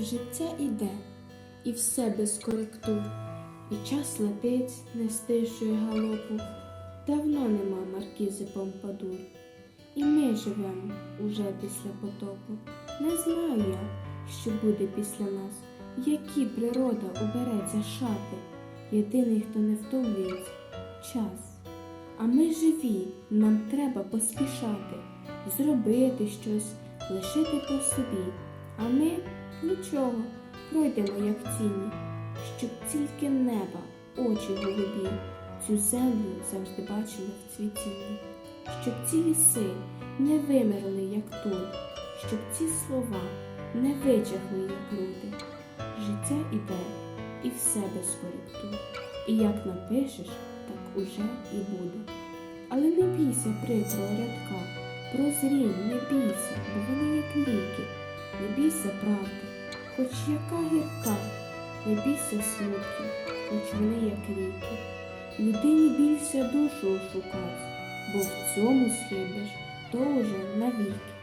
Життя іде, і все без коректур, і час летить, не стишує галопу. Давно нема маркізи Помпадур, і ми живемо уже після потопу. Не знаю я, що буде після нас, які природа обереться шати. Єдиний, хто не втомлюється час. А ми живі, нам треба поспішати, зробити щось, лишити по собі. А ми нічого, пройдемо як тіні, щоб тільки неба, очі голубі, цю землю завжди бачили в цвітінні, щоб ці ліси не вимерли, як тут, щоб ці слова не вичахли, як люди. Життя іде, і все без коректур. І як напишеш, так уже і буде. Але не бійся прикрого рядка, прозрінь, не бійся, бо вони як ліки. Не бійся правди, хоч яка гірка, не бійся смутки, хоч вони як ріки. Людині більше душу шукать, бо в цьому схибиш, то навіки.